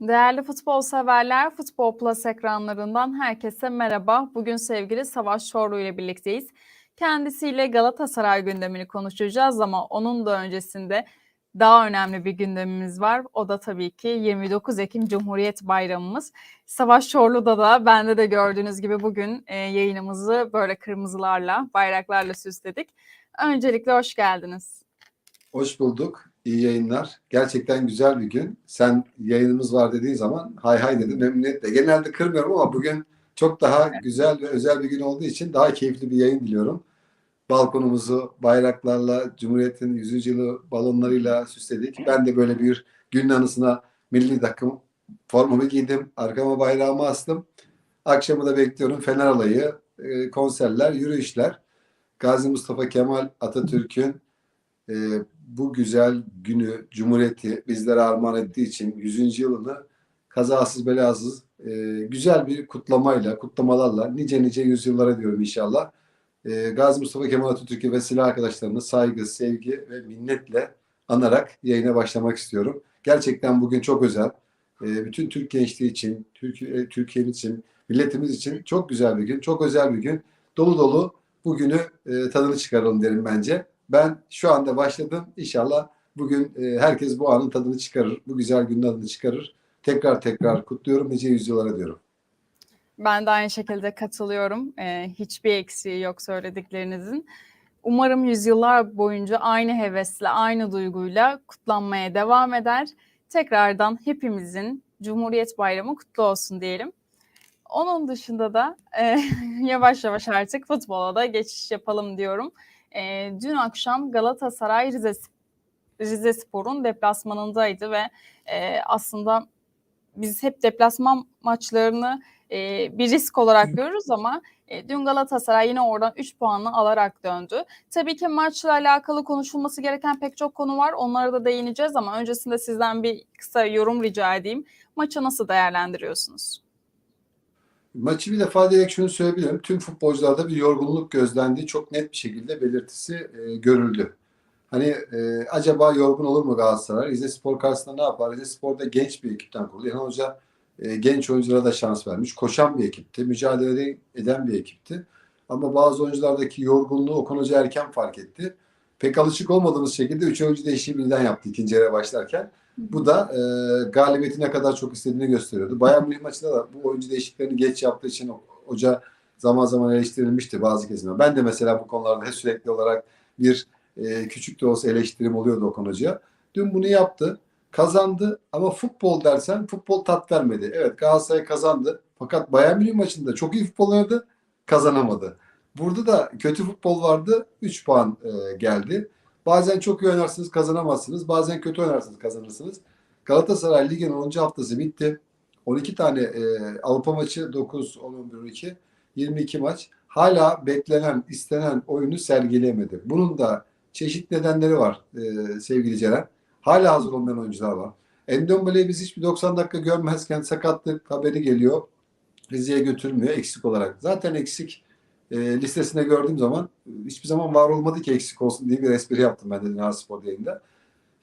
Değerli futbol severler, Futbol Plus ekranlarından herkese merhaba. Bugün sevgili Savaş Çorlu ile birlikteyiz. Kendisiyle Galatasaray gündemini konuşacağız ama onun da öncesinde daha önemli bir gündemimiz var. O da tabii ki 29 Ekim Cumhuriyet Bayramımız. Savaş Çorlu'da da bende de gördüğünüz gibi bugün e, yayınımızı böyle kırmızılarla, bayraklarla süsledik. Öncelikle hoş geldiniz. Hoş bulduk. İyi yayınlar. Gerçekten güzel bir gün. Sen yayınımız var dediğin zaman hay hay dedim memnuniyetle. Genelde kırmıyorum ama bugün çok daha güzel ve özel bir gün olduğu için daha keyifli bir yayın diliyorum. Balkonumuzu bayraklarla, Cumhuriyet'in 100. yılı balonlarıyla süsledik. Ben de böyle bir günün anısına milli takım formamı giydim. Arkama bayrağımı astım. Akşamı da bekliyorum Fener alayı, e, konserler, yürüyüşler. Gazi Mustafa Kemal Atatürk'ün e, bu güzel günü, Cumhuriyeti bizlere armağan ettiği için 100. yılını kazasız belasız e, güzel bir kutlamayla, kutlamalarla nice nice yüzyıllara diyorum inşallah. E, Gazi Mustafa Kemal Atatürk'ü ve silah arkadaşlarını saygı, sevgi ve minnetle anarak yayına başlamak istiyorum. Gerçekten bugün çok özel. E, bütün Türk gençliği için, Türkiye, Türkiye'miz için, milletimiz için çok güzel bir gün, çok özel bir gün. Dolu dolu bugünü e, tadını çıkaralım derim bence. Ben şu anda başladım. İnşallah bugün e, herkes bu anın tadını çıkarır. Bu güzel günün tadını çıkarır. Tekrar tekrar kutluyorum. Nice yüzyıllara diyorum. Ben de aynı şekilde katılıyorum. Ee, hiçbir eksiği yok söylediklerinizin. Umarım yüzyıllar boyunca aynı hevesle, aynı duyguyla kutlanmaya devam eder. Tekrardan hepimizin Cumhuriyet Bayramı kutlu olsun diyelim. Onun dışında da e, yavaş yavaş artık futbola da geçiş yapalım diyorum. E, dün akşam Galatasaray Rize, Rize Spor'un deplasmanındaydı ve e, aslında biz hep deplasman maçlarını e, bir risk olarak görürüz ama e, dün Galatasaray yine oradan 3 puanla alarak döndü. Tabii ki maçla alakalı konuşulması gereken pek çok konu var. Onlara da değineceğiz ama öncesinde sizden bir kısa yorum rica edeyim. Maçı nasıl değerlendiriyorsunuz? Maçı bir defa direkt şunu söyleyebilirim. Tüm futbolcularda bir yorgunluk gözlendiği çok net bir şekilde belirtisi e, görüldü. Hani e, acaba yorgun olur mu Galatasaray? Rize Spor karşısında ne yapar? Rize Spor'da genç bir ekipten kurulu. İlhan Hoca e, genç oyunculara da şans vermiş. Koşan bir ekipti. Mücadele eden bir ekipti. Ama bazı oyunculardaki yorgunluğu Okan Hoca erken fark etti. Pek alışık olmadığımız şekilde 3 oyuncu değişikliği birden yaptı ikinci yarıya başlarken. Bu da e, galibiyeti ne kadar çok istediğini gösteriyordu. Bayern Münih maçında da bu oyuncu değişikliklerini geç yaptığı için hoca zaman zaman eleştirilmişti bazı kesimler. Ben de mesela bu konularda sürekli olarak bir e, küçük de olsa eleştirim oluyordu Okan Hoca'ya. Dün bunu yaptı. Kazandı ama futbol dersen futbol tat vermedi. Evet Galatasaray kazandı. Fakat Bayern Münih maçında çok iyi futbol oynadı. Kazanamadı. Burada da kötü futbol vardı. 3 puan e, geldi. Bazen çok iyi oynarsınız kazanamazsınız. Bazen kötü oynarsınız kazanırsınız. Galatasaray Lig'in 10. haftası bitti. 12 tane e, Avrupa maçı 9, 10, 11, 12, 22 maç. Hala beklenen, istenen oyunu sergileyemedi. Bunun da çeşitli nedenleri var e, sevgili Ceren. Hala hazır olmayan oyuncular var. Endombele'yi biz hiçbir 90 dakika görmezken sakatlık haberi geliyor. Rize'ye götürmüyor eksik olarak. Zaten eksik e, listesine gördüğüm zaman hiçbir zaman var olmadı ki eksik olsun diye bir espri yaptım ben de Dünya Spor yayında.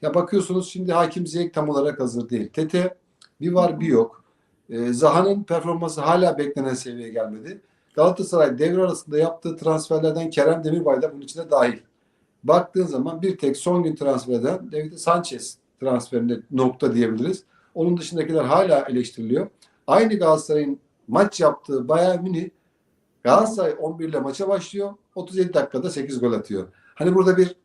Ya bakıyorsunuz şimdi Hakim Ziyek tam olarak hazır değil. Tete bir var bir yok. E, Zaha'nın performansı hala beklenen seviyeye gelmedi. Galatasaray devre arasında yaptığı transferlerden Kerem Demirbay da bunun içine dahil. Baktığın zaman bir tek son gün transferden David Sanchez transferinde nokta diyebiliriz. Onun dışındakiler hala eleştiriliyor. Aynı Galatasaray'ın maç yaptığı Bayern Münih Galatasaray 11 ile maça başlıyor. 37 dakikada 8 gol atıyor. Hani burada bir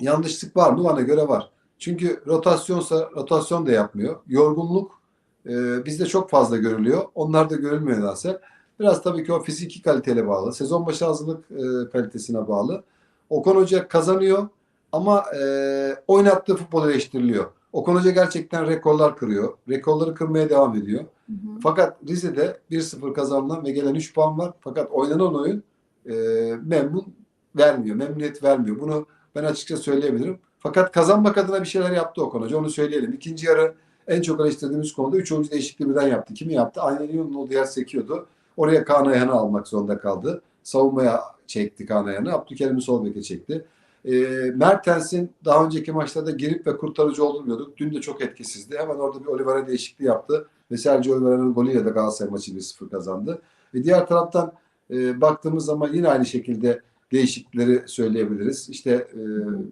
yanlışlık var mı? Bana göre var. Çünkü rotasyonsa rotasyon da yapmıyor. Yorgunluk e, bizde çok fazla görülüyor. Onlar da görülmüyor nedense. Biraz tabii ki o fiziki kaliteyle bağlı. Sezon başı hazırlık e, kalitesine bağlı. Okan Hoca kazanıyor ama e, oynattığı futbol eleştiriliyor. Okan Hoca gerçekten rekorlar kırıyor. Rekorları kırmaya devam ediyor. Hı hı. Fakat Rize'de 1-0 kazanılan ve gelen 3 puan var. Fakat oynanan oyun e, memnun vermiyor. Memnuniyet vermiyor. Bunu ben açıkça söyleyebilirim. Fakat kazanmak adına bir şeyler yaptı Okan Hoca. Onu söyleyelim. İkinci yarı en çok eleştirdiğimiz konuda 3 oyuncu değişikliği birden yaptı. Kimi yaptı? Aynen Yunus yer sekiyordu. Oraya Kaan Ayhan'ı almak zorunda kaldı. Savunmaya çekti Kaan Ayhan'ı. Abdülkerim'i sol beke çekti. E, Mertens'in daha önceki maçlarda girip ve kurtarıcı olmuyorduk. Dün de çok etkisizdi. Hemen orada bir Oliveira değişikliği yaptı. Ve Sergio Oliveira'nın golüyle de Galatasaray maçı 1-0 kazandı. Ve diğer taraftan e, baktığımız zaman yine aynı şekilde değişiklikleri söyleyebiliriz. İşte e,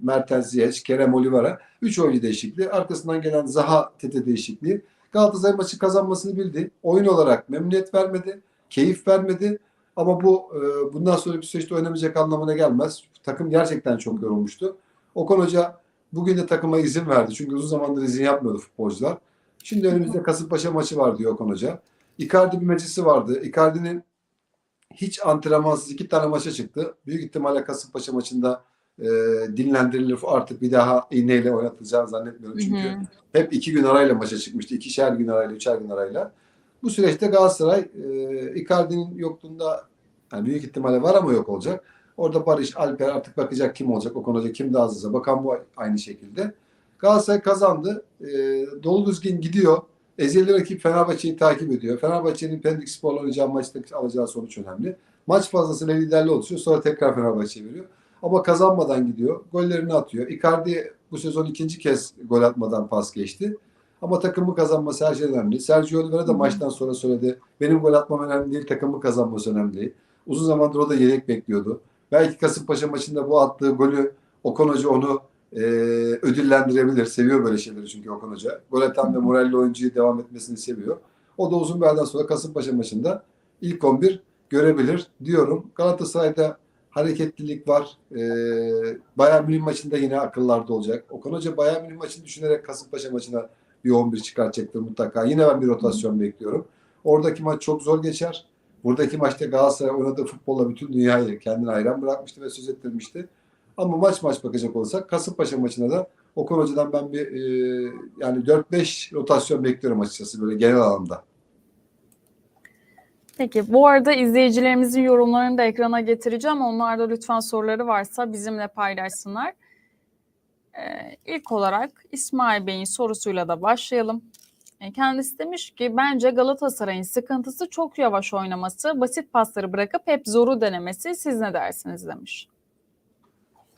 Mertens Ziyech, Kerem Oliveira. Üç oyuncu değişikliği. Arkasından gelen Zaha Tete değişikliği. Galatasaray maçı kazanmasını bildi. Oyun olarak memnuniyet vermedi. Keyif vermedi. Ama bu e, bundan sonra bir süreçte oynamayacak anlamına gelmez. Takım gerçekten çok yorulmuştu. Okan Hoca bugün de takıma izin verdi. Çünkü uzun zamandır izin yapmıyordu futbolcular. Şimdi önümüzde Kasımpaşa maçı var diyor Okan Hoca. Icardi bir meclisi vardı. Icardi'nin hiç antrenmansız iki tane maça çıktı. Büyük ihtimalle Kasımpaşa maçında e, dinlendirilir. Artık bir daha iğneyle oynatılacağını zannetmiyorum. Çünkü Hı hı. hep iki gün arayla maça çıkmıştı. İkişer gün arayla, üçer gün arayla. Bu süreçte Galatasaray e, Icardi'nin yokluğunda yani büyük ihtimalle var ama yok olacak. Orada Barış, Alper artık bakacak kim olacak. O konuda kim daha hızlısa. Bakan bu aynı şekilde. Galatasaray kazandı. E, dolu düzgün gidiyor. Ezeli rakip Fenerbahçe'yi takip ediyor. Fenerbahçe'nin Pendik Spor'la oynayacağı maçta alacağı sonuç önemli. Maç fazlasıyla liderli oluşuyor. Sonra tekrar Fenerbahçe'ye veriyor. Ama kazanmadan gidiyor. Gollerini atıyor. Icardi bu sezon ikinci kez gol atmadan pas geçti. Ama takımı kazanması her şey önemli. Sergio Oliveira da Hı. maçtan sonra söyledi. Benim gol atmam önemli değil, takımı kazanması önemli. Uzun zamandır o da yedek bekliyordu. Belki Kasımpaşa maçında bu attığı golü Okan Hoca onu e, ödüllendirebilir. Seviyor böyle şeyleri çünkü Okan Hoca. Gol atan ve moralli oyuncuyu devam etmesini seviyor. O da uzun bir aradan sonra Kasımpaşa maçında ilk 11 görebilir diyorum. Galatasaray'da hareketlilik var. E, Bayern Münih maçında yine akıllarda olacak. Okan Hoca Bayern Münih maçını düşünerek Kasımpaşa maçına bir 11 çıkartacaktır mutlaka. Yine ben bir rotasyon bekliyorum. Oradaki maç çok zor geçer. Buradaki maçta Galatasaray oynadığı futbolla bütün dünyayı kendine hayran bırakmıştı ve söz ettirmişti. Ama maç maç bakacak olursak Kasımpaşa maçına da Okan Hoca'dan ben bir e, yani 4-5 rotasyon bekliyorum açıkçası böyle genel anlamda. Peki bu arada izleyicilerimizin yorumlarını da ekrana getireceğim. Onlar da lütfen soruları varsa bizimle paylaşsınlar. Ee, ilk olarak İsmail Bey'in sorusuyla da başlayalım. E, Kendisi demiş ki bence Galatasaray'ın sıkıntısı çok yavaş oynaması, basit pasları bırakıp hep zoru denemesi. Siz ne dersiniz demiş.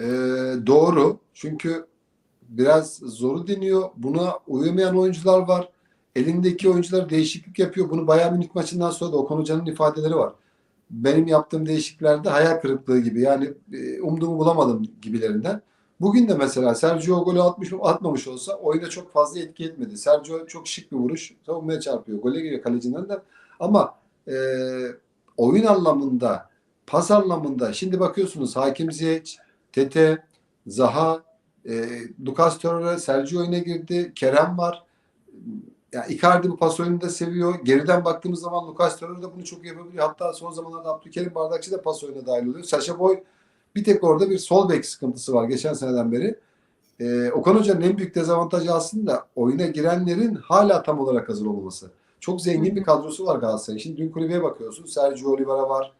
E, doğru. Çünkü biraz zoru deniyor. Buna uyamayan oyuncular var. Elindeki oyuncular değişiklik yapıyor. Bunu Bayern Münih maçından sonra da Okan Hoca'nın ifadeleri var. Benim yaptığım değişikliklerde hayal kırıklığı gibi. Yani e, umduğumu bulamadım gibilerinden. Bugün de mesela Sergio golü atmış atmamış olsa oyuna çok fazla etki etmedi. Sergio çok şık bir vuruş. Savunmaya çarpıyor. Gole giriyor kalecinin de. Ama e, oyun anlamında, pas anlamında şimdi bakıyorsunuz Hakim Ziyech, Tete, Zaha, e, Lucas Torreira, Sergio oyuna girdi. Kerem var. Yani Icardi bu pas oyununu da seviyor. Geriden baktığımız zaman Lucas Torreira da bunu çok yapabiliyor. Hatta son zamanlarda Abdülkerim Bardakçı da pas oyununa dahil oluyor. Saşa Boy bir tek orada bir sol bek sıkıntısı var geçen seneden beri. Ee, Okan Hoca'nın en büyük dezavantajı aslında oyuna girenlerin hala tam olarak hazır olmaması. Çok zengin bir kadrosu var Galatasaray'ın. Şimdi dün kulübeye bakıyorsun. Sergio Oliveira var.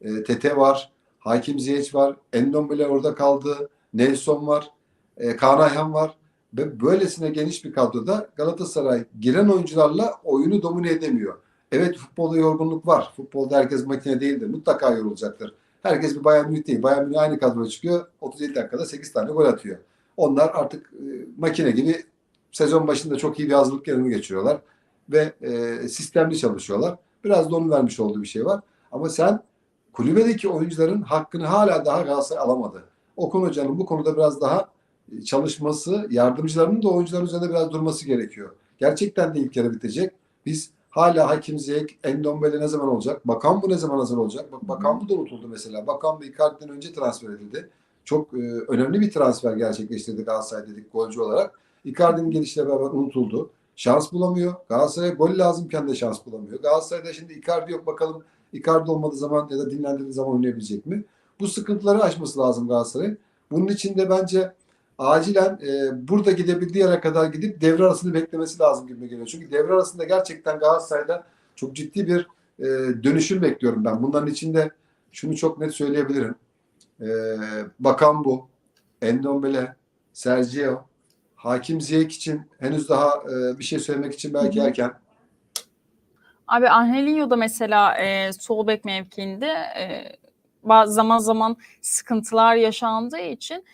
E, Tete var. Hakim Ziyech var. Endombele orada kaldı. Nelson var. E, Kaan Ayhan var. Ve böylesine geniş bir kadroda Galatasaray giren oyuncularla oyunu domine edemiyor. Evet futbolda yorgunluk var. Futbolda herkes makine değildir. Mutlaka yorulacaktır. Herkes bir Bayern Münih değil. Bayern Münih aynı kadroya çıkıyor. 37 dakikada 8 tane gol atıyor. Onlar artık e, makine gibi sezon başında çok iyi bir hazırlık dönemi geçiriyorlar. Ve e, sistemli çalışıyorlar. Biraz da onun vermiş olduğu bir şey var. Ama sen kulübedeki oyuncuların hakkını hala daha Galatasaray alamadı. Okan Hoca'nın bu konuda biraz daha çalışması, yardımcılarının da oyuncuların üzerinde biraz durması gerekiyor. Gerçekten de ilk yarı bitecek. Biz hala Hakim Ziyech, Endombele ne zaman olacak? Bakan bu ne zaman hazır olacak? Bak Bakan bu da unutuldu mesela. Bakan bu Icardi'den önce transfer edildi. Çok e, önemli bir transfer gerçekleştirdi Galatasaray dedik golcü olarak. Icardi'nin gelişiyle beraber unutuldu. Şans bulamıyor. Galatasaray'a gol lazımken de şans bulamıyor. Galatasaray'da şimdi Icardi yok bakalım Icardi olmadığı zaman ya da dinlendirdiği zaman oynayabilecek mi? Bu sıkıntıları aşması lazım Galatasaray'ın. Bunun için de bence acilen e, burada gidebildiği yere kadar gidip devre arasını beklemesi lazım gibi geliyor. Çünkü devre arasında gerçekten Galatasaray'da çok ciddi bir e, dönüşüm bekliyorum ben. Bunların içinde şunu çok net söyleyebilirim. E, Bakan bu, Endombele, Sergio, Hakim Ziyech için henüz daha e, bir şey söylemek için belki Hı hı. erken. Abi Angelinho da mesela e, sol bek mevkiinde e, zaman zaman sıkıntılar yaşandığı için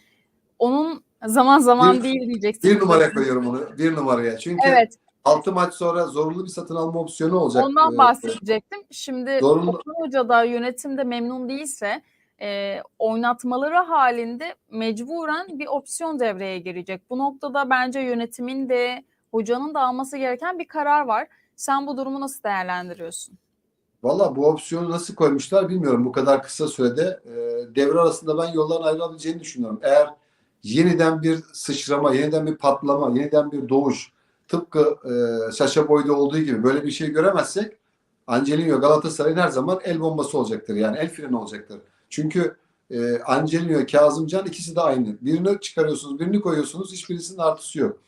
onun zaman zaman Bir- değil diyeceksin. Bir numaraya koyuyorum onu. Bir numaraya. Çünkü Evet, 6 maç sonra zorunlu bir satın alma opsiyonu olacak. ondan Ee, bahsedecektim. Şimdi Zorunlu- Okan Hoca da yönetimde memnun değilse e, oynatmaları halinde mecburen bir opsiyon devreye girecek. Bu noktada bence yönetimin de hocanın da alması gereken bir karar var. Sen bu durumu nasıl değerlendiriyorsun? Valla bu opsiyonu nasıl koymuşlar bilmiyorum. Bu kadar kısa sürede e, devre arasında ben yolların ayrılabileceğini düşünüyorum. Eğer yeniden bir sıçrama, yeniden bir patlama, yeniden bir doğuş tıpkı e, Şaşa Boy'da olduğu gibi böyle bir şey göremezsek Angelino Galatasaray'ın her zaman el bombası olacaktır. Yani el freni olacaktır. Çünkü e, Angelino, Kazımcan ikisi de aynı. Birini çıkarıyorsunuz, birini koyuyorsunuz. Hiçbirisinin artısı yok.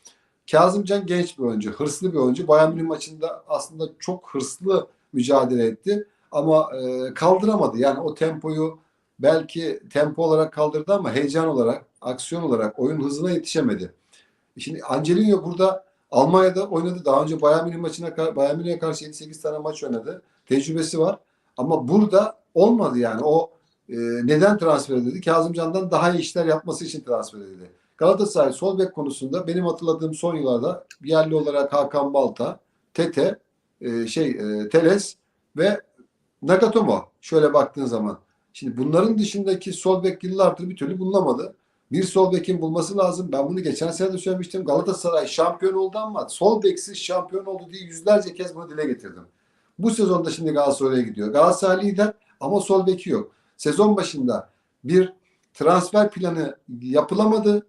Kazımcan genç bir oyuncu, hırslı bir oyuncu. Bayern Münih maçında aslında çok hırslı mücadele etti ama e, kaldıramadı. Yani o tempoyu belki tempo olarak kaldırdı ama heyecan olarak, aksiyon olarak oyun hızına yetişemedi. Şimdi Angelino burada Almanya'da oynadı. Daha önce Bayern Münih maçına Bayern Münih'e karşı 7-8 tane maç oynadı. Tecrübesi var. Ama burada olmadı yani. O e, neden transfer edildi? Kazımcan'dan daha iyi işler yapması için transfer edildi. Galatasaray sol bek konusunda benim hatırladığım son yıllarda yerli olarak Hakan Balta, Tete, e, şey e, Teles ve Nagatomo şöyle baktığın zaman. Şimdi bunların dışındaki sol bek yıllardır bir türlü bulunamadı. Bir sol bekin bulması lazım. Ben bunu geçen sene de söylemiştim. Galatasaray şampiyon oldu ama sol beksiz şampiyon oldu diye yüzlerce kez bunu dile getirdim. Bu sezonda şimdi Galatasaray'a gidiyor. Galatasaray lider ama sol beki yok. Sezon başında bir transfer planı yapılamadı.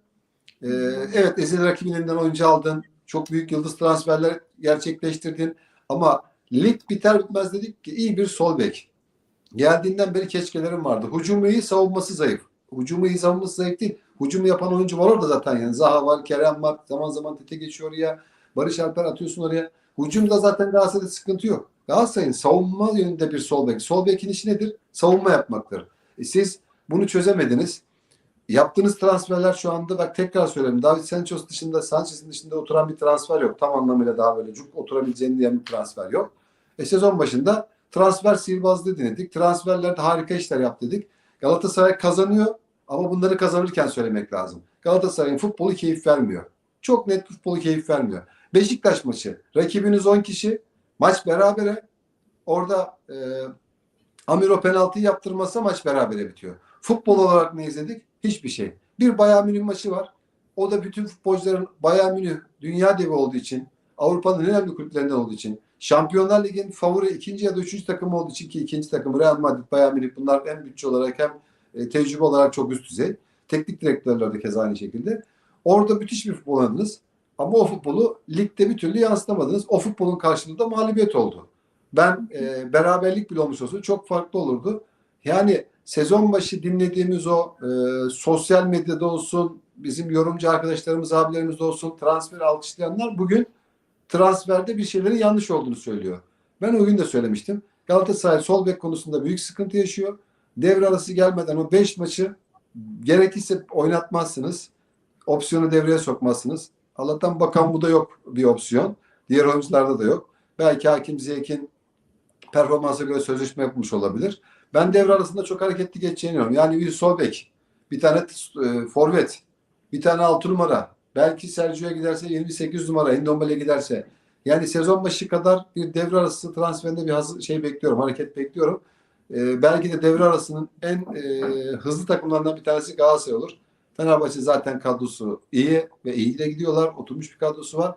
Ee, evet ezeli rakibin elinden oyuncu aldın. Çok büyük yıldız transferler gerçekleştirdin. Ama lig biter bitmez dedik ki iyi bir sol bek. Geldiğinden beri keşkelerim vardı. Hücumu iyi, savunması zayıf. Hücumu iyi, savunması zayıf değil. Hücumu yapan oyuncu var orada zaten yani. Zaha var, Kerem var. Zaman zaman tete geçiyor oraya. Barış Alper atıyorsun oraya. Hücumda zaten Galatasaray'da sıkıntı yok. Galatasaray'ın savunma yönünde bir sol bek. Sol bekin işi nedir? Savunma yapmaktır. E siz bunu çözemediniz. Yaptığınız transferler şu anda bak tekrar söyleyeyim. David Sanchez dışında, Sanchez'in dışında oturan bir transfer yok. Tam anlamıyla daha böyle cuk oturabileceğini diyen bir transfer yok. E sezon başında transfer sihirbazlığı denedik. Transferlerde harika işler yap dedik. Galatasaray kazanıyor ama bunları kazanırken söylemek lazım. Galatasaray'ın futbolu keyif vermiyor. Çok net futbolu keyif vermiyor. Beşiktaş maçı. Rakibiniz 10 kişi. Maç berabere. Orada e, Amiro penaltıyı yaptırmasa maç berabere bitiyor. Futbol olarak ne izledik? Hiçbir şey. Bir Bayern Münih maçı var. O da bütün futbolcuların Bayern Münih dünya devi olduğu için, Avrupa'nın önemli kulüplerinden olduğu için, Şampiyonlar Ligi'nin favori ikinci ya da üçüncü takımı olduğu için ki ikinci takım Real Madrid, Bayern Münih bunlar hem bütçe olarak hem e, tecrübe olarak çok üst düzey. Teknik direktörler de keza aynı şekilde. Orada müthiş bir futbol oynadınız. Ama o futbolu ligde bir türlü yansıtamadınız. O futbolun karşılığında da mağlubiyet oldu. Ben e, beraberlik bile olmuş olsa çok farklı olurdu. Yani sezon başı dinlediğimiz o e, sosyal medyada olsun, bizim yorumcu arkadaşlarımız, abilerimiz olsun transfer alkışlayanlar bugün transferde bir şeylerin yanlış olduğunu söylüyor. Ben o gün de söylemiştim. Galatasaray sol bek konusunda büyük sıkıntı yaşıyor. Devre arası gelmeden o 5 maçı gerekirse oynatmazsınız. Opsiyonu devreye sokmazsınız. Allah'tan bakan bu da yok bir opsiyon. Diğer oyuncularda da yok. Belki Hakim Ziyek'in performansa göre sözleşme yapmış olabilir. Ben devre arasında çok hareketli geçeceğini inanıyorum. Yani bir sol bek, bir tane e, forvet, bir tane 6 numara, belki Sergio'ya giderse 28 numara, Endombele giderse. Yani sezon başı kadar bir devre arası transferinde bir şey bekliyorum, hareket bekliyorum. E, belki de devre arasının en e, hızlı takımlarından bir tanesi Galatasaray olur. Fenerbahçe zaten kadrosu iyi ve iyi de gidiyorlar. Oturmuş bir kadrosu var.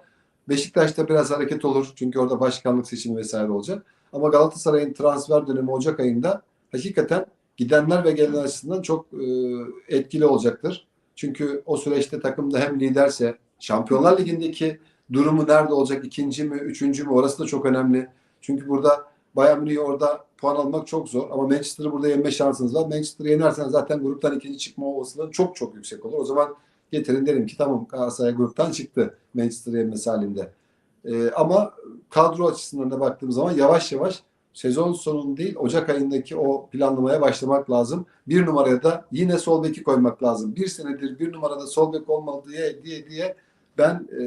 Beşiktaş'ta biraz hareket olur. Çünkü orada başkanlık seçimi vesaire olacak. Ama Galatasaray'ın transfer dönemi Ocak ayında hakikaten gidenler ve gelenler açısından çok e, etkili olacaktır. Çünkü o süreçte takımda hem liderse Şampiyonlar Ligi'ndeki durumu nerede olacak? ikinci mi, üçüncü mü? Orası da çok önemli. Çünkü burada Bayern Münih'i orada puan almak çok zor. Ama Manchester'ı burada yenme şansınız var. Manchester'ı yenerseniz zaten gruptan ikinci çıkma olasılığı çok çok yüksek olur. O zaman getirin derim ki tamam Galatasaray gruptan çıktı Manchester'ı yenmesi halinde. Ee, ama kadro açısından da baktığım zaman yavaş yavaş sezon sonunu değil Ocak ayındaki o planlamaya başlamak lazım. Bir numaraya da yine sol beki koymak lazım. Bir senedir bir numarada sol bek olmalı diye diye diye ben e,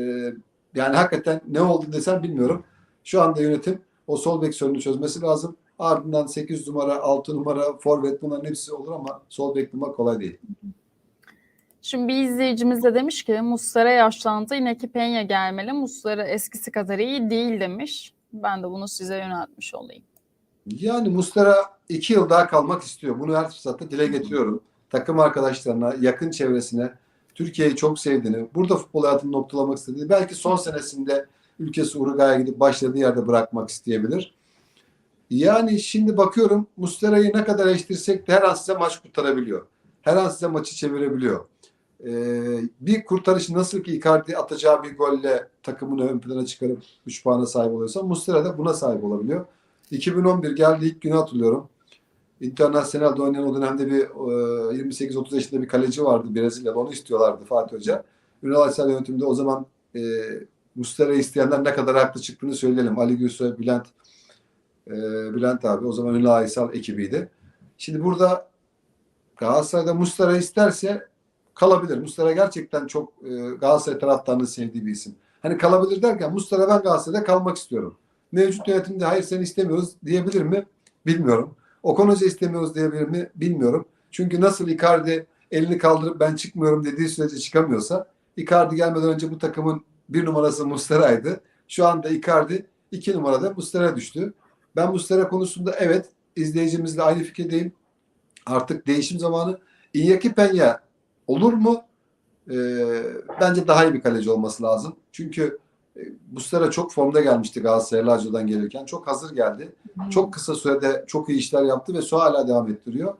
yani hakikaten ne oldu desem bilmiyorum. Şu anda yönetim o sol bek sorununu çözmesi lazım. Ardından 8 numara, 6 numara, forvet bunların hepsi olur ama sol bek bulmak kolay değil. Şimdi bir izleyicimiz de demiş ki Muslera yaşlandı Inaki Peña gelmeli. Muslera eskisi kadar iyi değil demiş. Ben de bunu size yöneltmiş olayım. Yani Mustera iki yıl daha kalmak istiyor. Bunu her fırsatta dile getiriyorum. Takım arkadaşlarına, yakın çevresine, Türkiye'yi çok sevdiğini, burada futbol hayatını noktalamak istediğini, belki son senesinde ülkesi Uruguay'a gidip başladığı yerde bırakmak isteyebilir. Yani şimdi bakıyorum Mustera'yı ne kadar eleştirsek de her an size maç kurtarabiliyor. Her an size maçı çevirebiliyor. Ee, bir kurtarış nasıl ki Icardi atacağı bir golle takımını ön plana çıkarıp 3 puana sahip oluyorsa Mustera da buna sahip olabiliyor. 2011 geldi ilk günü hatırlıyorum. Internasyonel'de oynayan o dönemde bir e, 28-30 yaşında bir kaleci vardı Brezilya'da. Onu istiyorlardı Fatih Hoca. Ünal Aysel yönetiminde o zaman e, Mustera'yı isteyenler ne kadar haklı çıktığını söyleyelim. Ali Gülsoy, Bülent e, Bülent abi o zaman Ünal Aysel ekibiydi. Şimdi burada Galatasaray'da Mustera isterse kalabilir. Mustera gerçekten çok e, Galatasaray taraftarının sevdiği bir isim. Hani kalabilir derken Mustera ben Galatasaray'da kalmak istiyorum. Mevcut yönetimde hayır seni istemiyoruz diyebilir mi? Bilmiyorum. Okan Hoca istemiyoruz diyebilir mi? Bilmiyorum. Çünkü nasıl Icardi elini kaldırıp ben çıkmıyorum dediği sürece çıkamıyorsa Icardi gelmeden önce bu takımın bir numarası Mustera'ydı. Şu anda Icardi iki numarada Mustera düştü. Ben Mustera konusunda evet izleyicimizle aynı fikirdeyim. Artık değişim zamanı. Iñaki Peña olur mu? Ee, bence daha iyi bir kaleci olması lazım. Çünkü e, Mustera çok formda gelmişti Galatasaray Lazio'dan gelirken. Çok hazır geldi. Çok kısa sürede çok iyi işler yaptı ve şu hala devam ettiriyor.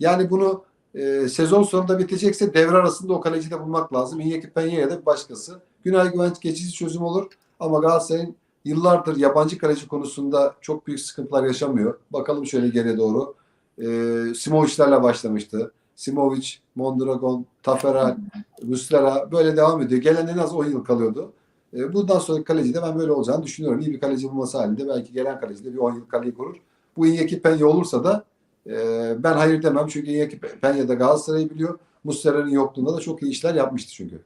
Yani bunu e, sezon sonunda bitecekse devre arasında o kaleci de bulmak lazım. Iñaki Peña ya da bir başkası. Günay Güvenç geçici çözüm olur. Ama Galatasaray'ın yıllardır yabancı kaleci konusunda çok büyük sıkıntılar yaşamıyor. Bakalım şöyle geriye doğru. E, Simovic'lerle başlamıştı. Simovic, Mondragon, Taferel, Muslera böyle devam ediyor. Gelen en az 10 yıl kalıyordu. E, bundan sonra kaleci de ben böyle olacağını düşünüyorum. İyi bir kaleci bulması halinde belki gelen kaleci de bir 10 yıl kaleyi korur. Bu Iñaki Peña olursa da e, ben hayır demem. Çünkü Iñaki Peña da Galatasaray'ı biliyor. Muslera'nın yokluğunda da çok iyi işler yapmıştı çünkü.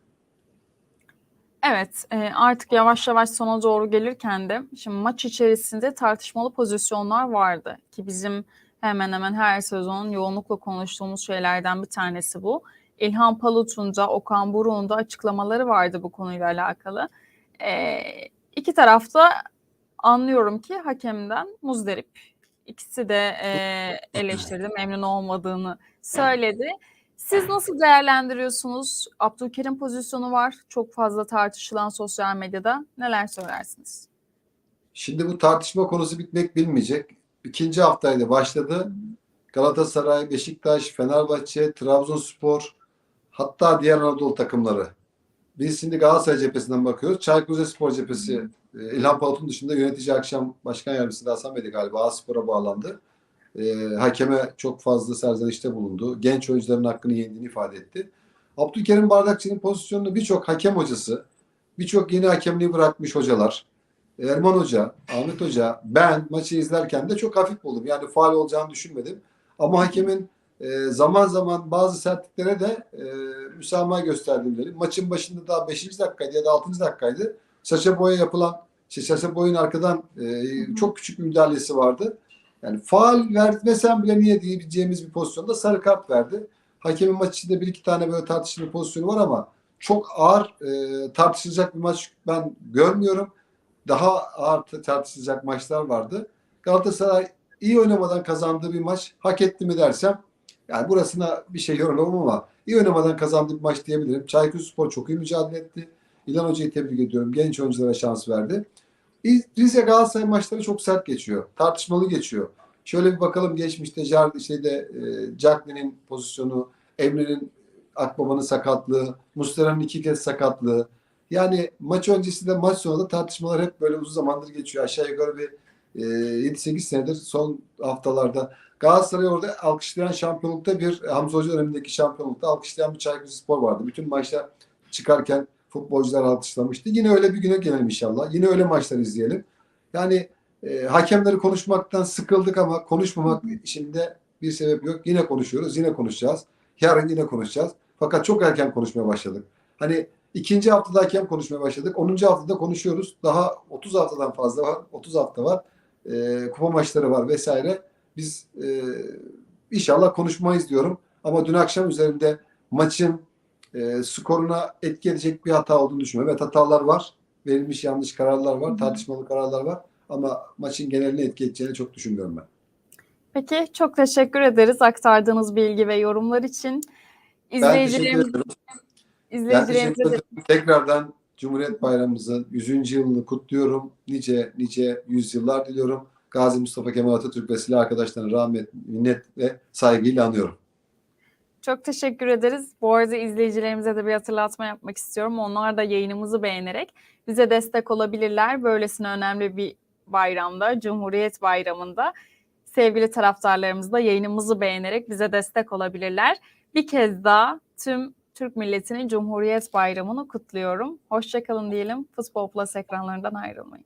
Evet, e, artık yavaş yavaş sona doğru gelirken de şimdi maç içerisinde tartışmalı pozisyonlar vardı ki bizim hemen hemen her sezon yoğunlukla konuştuğumuz şeylerden bir tanesi bu. İlhan Palut'un da Okan Buruk'un da açıklamaları vardı bu konuyla alakalı. E, iki tarafta anlıyorum ki hakemden muzdarip. İkisi de e, eleştirdi, memnun olmadığını söyledi. Siz nasıl değerlendiriyorsunuz? Abdülkerim pozisyonu var. Çok fazla tartışılan sosyal medyada. Neler söylersiniz? Şimdi bu tartışma konusu bitmek bilmeyecek. İkinci haftaydı başladı. Galatasaray, Beşiktaş, Fenerbahçe, Trabzonspor hatta diğer Anadolu takımları. Biz şimdi Galatasaray cephesinden bakıyoruz. Çaykur Rizespor cephesi e, İlhan Palut'un dışında yönetici akşam başkan yardımcısı da Hasan Bey'di galiba. Aspor'a bağlandı. E, hakeme çok fazla serzenişte bulundu. Genç oyuncuların hakkını yendiğini ifade etti. Abdülkerim Bardakçı'nın pozisyonunu birçok hakem hocası, birçok yeni hakemliği bırakmış hocalar, Erman Hoca, Ahmet Hoca, ben maçı izlerken de çok hafif buldum. Yani faal olacağını düşünmedim. Ama hakemin e, zaman zaman bazı sertliklere de e, müsamaha gösterdim dedim. Maçın başında daha 5. dakikaydı ya da 6. dakikaydı. Saça boya yapılan, şey, Saça boyun arkadan e, çok küçük bir müdahalesi vardı. Yani faal vermesen bile niye diyebileceğimiz bir pozisyonda sarı kart verdi. Hakemin maç içinde bir iki tane böyle tartışılı pozisyonu var ama çok ağır e, tartışılacak bir maç ben görmüyorum. Daha ağır tartışılacak maçlar vardı. Galatasaray iyi oynamadan kazandığı bir maç hak etti mi dersem yani burasına bir şey yorumlamam ama iyi oynamadan kazandığı maç diyebilirim. Çaykur Spor çok iyi mücadele etti. İlhan Hoca'yı tebrik ediyorum. Genç oyunculara şans verdi. Rize Galatasaray maçları çok sert geçiyor. Tartışmalı geçiyor. Şöyle bir bakalım geçmişte Jar şeyde e, Cagney'in pozisyonu, Emre'nin Akbaba'nın sakatlığı, Muslera'nın iki kez sakatlığı. Yani maç öncesinde maç sonunda tartışmalar hep böyle uzun zamandır geçiyor. Aşağı yukarı bir e, 7-8 senedir son haftalarda Galatasaray orada alkışlayan şampiyonlukta bir Hamza Hoca dönemindeki şampiyonlukta alkışlayan bir Çaykur Spor vardı. Bütün maçta çıkarken futbolcular alkışlamıştı. Yine öyle bir güne gelelim inşallah. Yine öyle maçlar izleyelim. Yani e, hakemleri konuşmaktan sıkıldık ama konuşmamak içinde bir sebep yok. Yine konuşuyoruz, yine konuşacağız. Yarın yine konuşacağız. Fakat çok erken konuşmaya başladık. Hani ikinci haftada hakem konuşmaya başladık. 10. haftada konuşuyoruz. Daha 30 haftadan fazla var. 30 hafta var. E, kupa maçları var vesaire. Biz e, inşallah konuşmayız diyorum. Ama dün akşam üzerinde maçın e, skoruna etki edecek bir hata olduğunu düşünmüyorum. Evet hatalar var. Verilmiş yanlış kararlar var. Hı. Tartışmalı kararlar var. Ama maçın genelini etki edeceğini çok düşünmüyorum ben. Peki çok teşekkür ederiz aktardığınız bilgi ve yorumlar için. Ben teşekkür İzleyicilerimiz, izleyicilerimize de. Tekrardan Cumhuriyet Bayramımızın 100. yılını kutluyorum. Nice nice yüzyıllar diliyorum. Gazi Mustafa Kemal Atatürk ve silah arkadaşlarına rahmet, minnet ve saygıyla anıyorum. Çok teşekkür ederiz. Bu arada izleyicilerimize de bir hatırlatma yapmak istiyorum. Onlar da yayınımızı beğenerek bize destek olabilirler. Böylesine önemli bir bayramda, Cumhuriyet Bayramı'nda sevgili taraftarlarımız da yayınımızı beğenerek bize destek olabilirler. Bir kez daha tüm Türk milletinin Cumhuriyet Bayramı'nı kutluyorum. Hoşçakalın diyelim. Futbol Plus ekranlarından ayrılmayın.